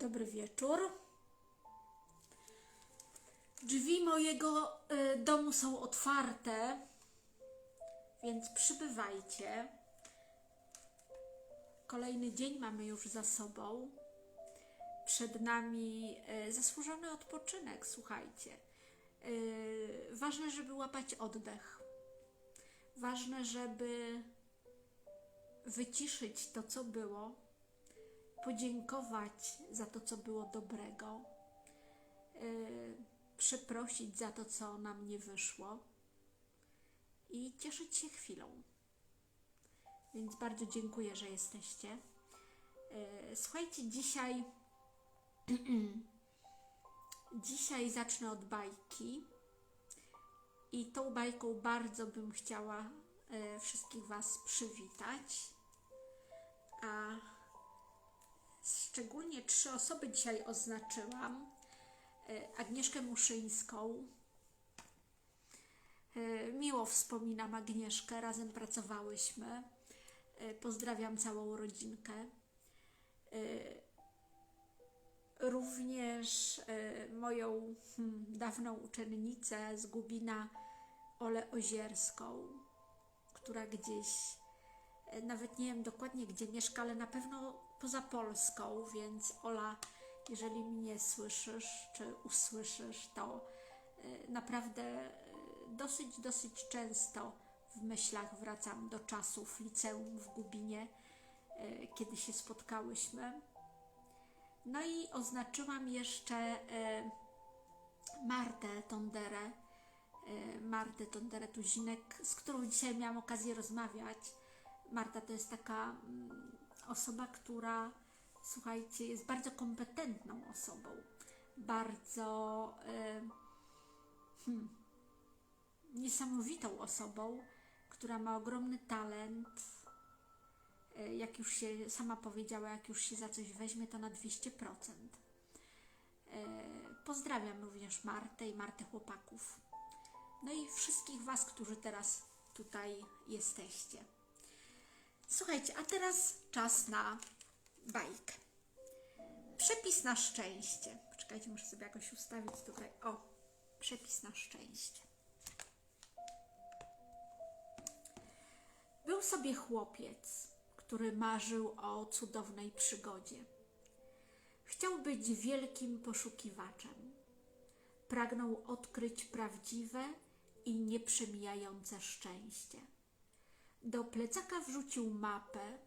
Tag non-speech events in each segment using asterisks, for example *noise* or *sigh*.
Dobry wieczór. Drzwi mojego y, domu są otwarte, więc przybywajcie. Kolejny dzień mamy już za sobą. Przed nami y, zasłużony odpoczynek, słuchajcie. Y, ważne, żeby łapać oddech. Ważne, żeby wyciszyć to, co było, podziękować za to, co było dobrego, yy, przeprosić za to, co nam nie wyszło i cieszyć się chwilą. Więc bardzo dziękuję, że jesteście. Yy, słuchajcie, dzisiaj. *clears throat* dzisiaj zacznę od bajki. I tą bajką bardzo bym chciała e, wszystkich Was przywitać. A szczególnie trzy osoby dzisiaj oznaczyłam. E, Agnieszkę Muszyńską. E, Miło wspominam Agnieszkę, razem pracowałyśmy. E, Pozdrawiam całą rodzinkę. Również moją hmm, dawną uczennicę z Gubina, Olę Ozierską, która gdzieś, nawet nie wiem dokładnie gdzie mieszka, ale na pewno poza Polską, więc Ola, jeżeli mnie słyszysz czy usłyszysz, to e, naprawdę e, dosyć, dosyć często w myślach wracam do czasów liceum w Gubinie, e, kiedy się spotkałyśmy. No i oznaczyłam jeszcze Martę Tonderę, Martę Tonderę Tuzinek, z którą dzisiaj miałam okazję rozmawiać. Marta to jest taka mm, osoba, która, słuchajcie, jest bardzo kompetentną osobą, bardzo e, hmm, niesamowitą osobą, która ma ogromny talent, E, jak już się sama powiedziała, jak już się za coś weźmie, to na 200%. E, Pozdrawiam również Martę i Martę chłopaków. No i wszystkich Was, którzy teraz tutaj jesteście. Słuchajcie, a teraz czas na bajkę. Przepis na szczęście. Poczekajcie, muszę sobie jakoś ustawić tutaj. O, przepis na szczęście. Był sobie chłopiec, który marzył o cudownej przygodzie. Chciał być wielkim poszukiwaczem. Pragnął odkryć prawdziwe i nieprzemijające szczęście. Do plecaka wrzucił mapę,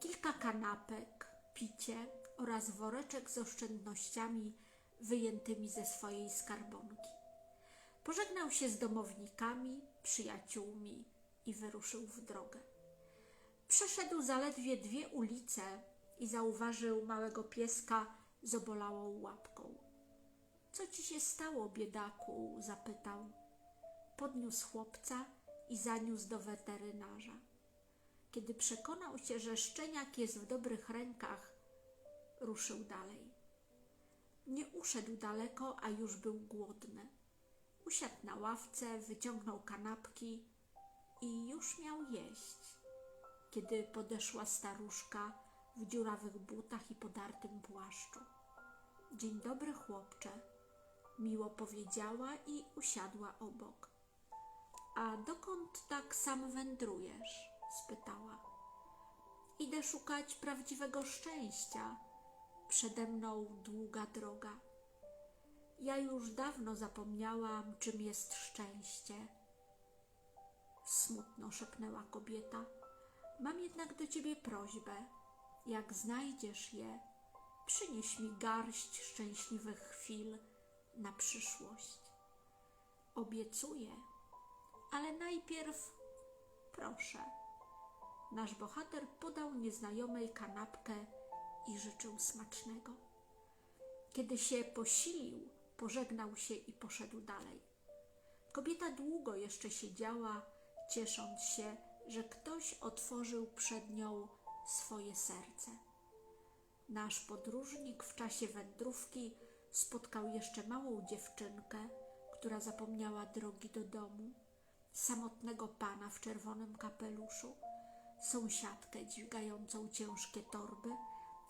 kilka kanapek, picie oraz woreczek z oszczędnościami wyjętymi ze swojej skarbonki. Pożegnał się z domownikami, przyjaciółmi i wyruszył w drogę. Przeszedł zaledwie dwie ulice i zauważył małego pieska z obolałą łapką. Co ci się stało, biedaku? zapytał. Podniósł chłopca i zaniósł do weterynarza. Kiedy przekonał się, że szczeniak jest w dobrych rękach, ruszył dalej. Nie uszedł daleko, a już był głodny. Usiadł na ławce, wyciągnął kanapki i już miał jeść kiedy podeszła staruszka w dziurawych butach i podartym płaszczu. Dzień dobry, chłopcze, miło powiedziała i usiadła obok. A dokąd tak sam wędrujesz? spytała. Idę szukać prawdziwego szczęścia. Przede mną długa droga. Ja już dawno zapomniałam, czym jest szczęście. Smutno szepnęła kobieta. Mam jednak do ciebie prośbę. Jak znajdziesz je, przynieś mi garść szczęśliwych chwil na przyszłość. Obiecuję, ale najpierw proszę. Nasz bohater podał nieznajomej kanapkę i życzył smacznego. Kiedy się posilił, pożegnał się i poszedł dalej. Kobieta długo jeszcze siedziała, ciesząc się, że ktoś otworzył przed nią swoje serce. Nasz podróżnik w czasie wędrówki spotkał jeszcze małą dziewczynkę, która zapomniała drogi do domu, samotnego pana w czerwonym kapeluszu, sąsiadkę dźwigającą ciężkie torby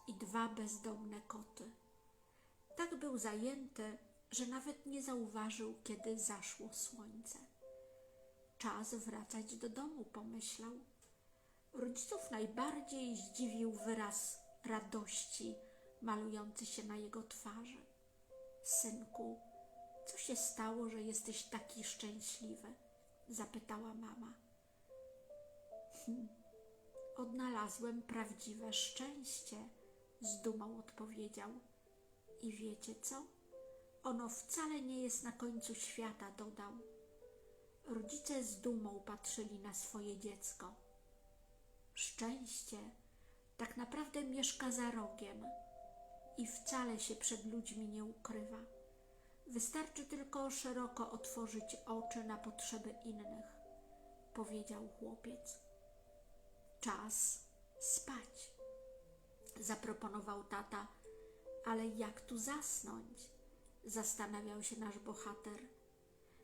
i dwa bezdomne koty. Tak był zajęty, że nawet nie zauważył, kiedy zaszło słońce. Czas wracać do domu, pomyślał. Rodziców najbardziej zdziwił wyraz radości malujący się na jego twarzy. Synku, co się stało, że jesteś taki szczęśliwy? Zapytała mama. Hm, odnalazłem prawdziwe szczęście, z dumą odpowiedział. I wiecie co? Ono wcale nie jest na końcu świata, dodał. Rodzice z dumą patrzyli na swoje dziecko. Szczęście tak naprawdę mieszka za rogiem i wcale się przed ludźmi nie ukrywa. Wystarczy tylko szeroko otworzyć oczy na potrzeby innych, powiedział chłopiec. Czas spać, zaproponował tata, ale jak tu zasnąć? Zastanawiał się nasz bohater.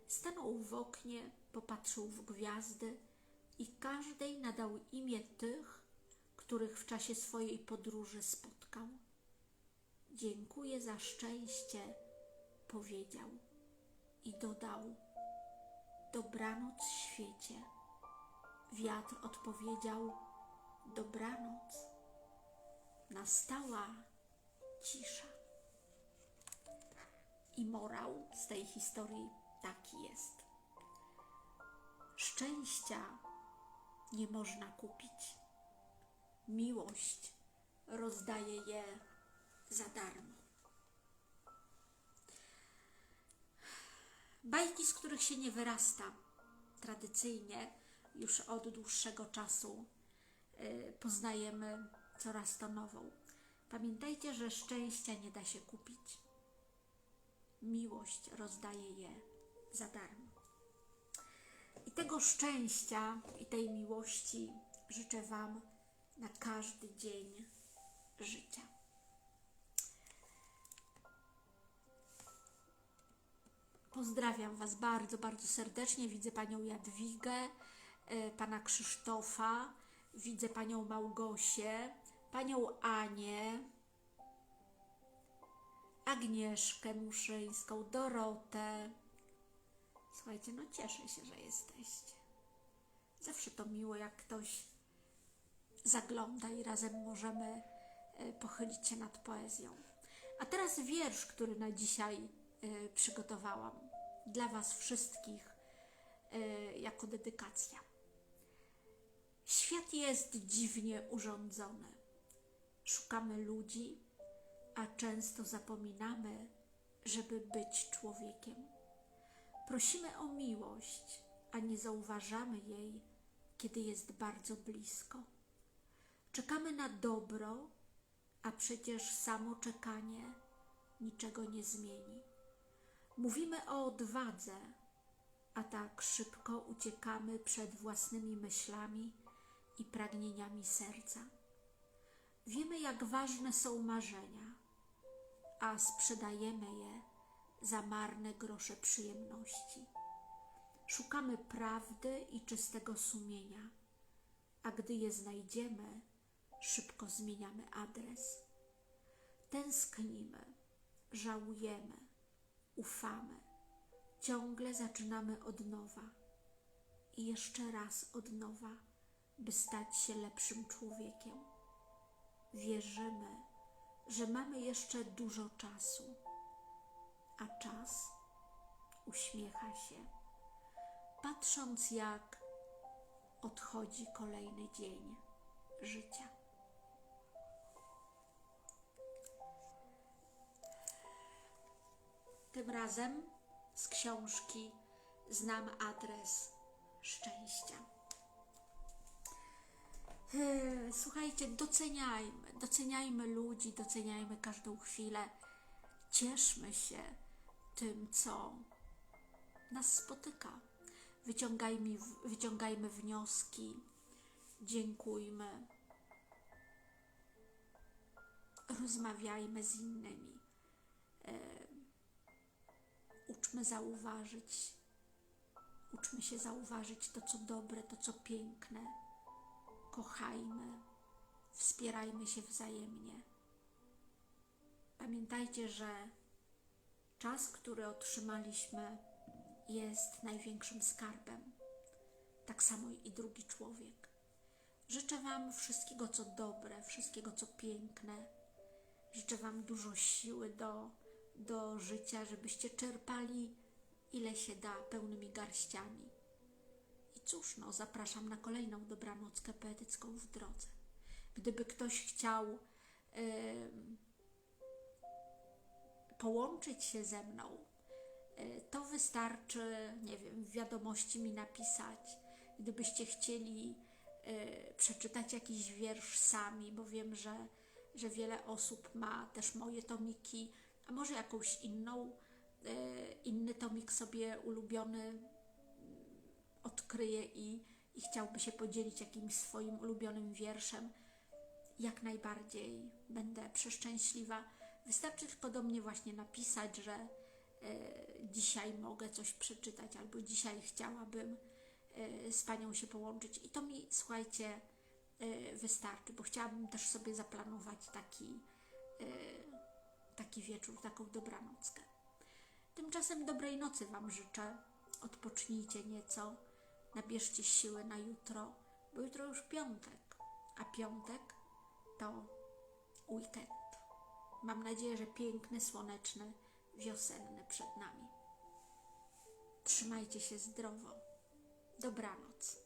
Stanął w oknie, popatrzył w gwiazdy i każdej nadał imię tych, których w czasie swojej podróży spotkał. Dziękuję za szczęście, powiedział i dodał: Dobranoc, świecie. Wiatr odpowiedział: Dobranoc. Nastała cisza. I morał z tej historii taki jest. Szczęścia nie można kupić. Miłość rozdaje je za darmo. Bajki, z których się nie wyrasta, tradycyjnie już od dłuższego czasu y, poznajemy coraz to nową. Pamiętajcie, że szczęścia nie da się kupić. Miłość rozdaje je za darmo. I tego szczęścia i tej miłości życzę Wam na każdy dzień życia. Pozdrawiam Was bardzo, bardzo serdecznie. Widzę Panią Jadwigę, y, Pana Krzysztofa, widzę Panią Małgosię, Panią Anię, Agnieszkę Muszyńską, Dorotę. Słuchajcie, no cieszę się, że jesteście. Zawsze to miło, jak ktoś zagląda i razem możemy e, pochylić się nad poezją. A teraz wiersz, który na dzisiaj e, przygotowałam dla Was wszystkich e, jako dedykacja. Świat jest dziwnie urządzony. Szukamy ludzi, a często zapominamy, żeby być człowiekiem. Prosimy o miłość, a nie zauważamy jej, kiedy jest bardzo blisko. Czekamy na dobro, a przecież samo czekanie niczego nie zmieni. Mówimy o odwadze, a tak szybko uciekamy przed własnymi myślami i pragnieniami serca. Wiemy, jak ważne są marzenia, a sprzedajemy je za marne grosze przyjemności. Szukamy prawdy i czystego sumienia, a gdy je znajdziemy, szybko zmieniamy adres. Tęsknimy, żałujemy, ufamy, ciągle zaczynamy od nowa i jeszcze raz od nowa, by stać się lepszym człowiekiem. Wierzymy, że mamy jeszcze dużo czasu, a czas uśmiecha się, patrząc jak odchodzi kolejny dzień życia. Tym razem z książki Znam adres szczęścia. Eee, Słuchajcie, doceniajmy, doceniajmy ludzi, doceniajmy każdą chwilę. Cieszmy się tym, co nas spotyka. Wyciągajmy, wyciągajmy wnioski, dziękujmy, rozmawiajmy z innymi. Uczmy zauważyć, uczmy się zauważyć to, co dobre, to, co piękne. Kochajmy, wspierajmy się wzajemnie. Pamiętajcie, że czas, który otrzymaliśmy, jest największym skarbem. Tak samo i drugi człowiek. Życzę Wam wszystkiego, co dobre, wszystkiego, co piękne. Życzę Wam dużo siły do, do życia, żebyście czerpali ile się da pełnymi garściami. I cóż, no, zapraszam na kolejną dobranockę poetycką w drodze. Gdyby ktoś chciał em, połączyć się ze mną, y, to wystarczy, nie wiem, wiadomości mi napisać. Gdybyście chcieli y, przeczytać jakiś wiersz sami, bo wiem, że, że wiele osób ma też moje tomiki, a może jakąś inną, y, inny tomik sobie ulubiony mm, odkryje i, i chciałby się podzielić jakimś swoim ulubionym wierszem, jak najbardziej będę przeszczęśliwa. Wystarczy tylko do mnie właśnie napisać, że e, dzisiaj mogę coś przeczytać, albo dzisiaj chciałabym e, z Panią się połączyć. I to mi, słuchajcie, e, wystarczy, bo chciałabym też sobie zaplanować taki, e, taki wieczór, taką dobranockę. Tymczasem dobrej nocy Wam życzę. Odpocznijcie nieco, nabierzcie siły na jutro, bo jutro już piątek, a piątek to weekend. Mam nadzieję, że piękny, słoneczny, wiosenny przed nami. Trzymajcie się zdrowo. Dobranoc.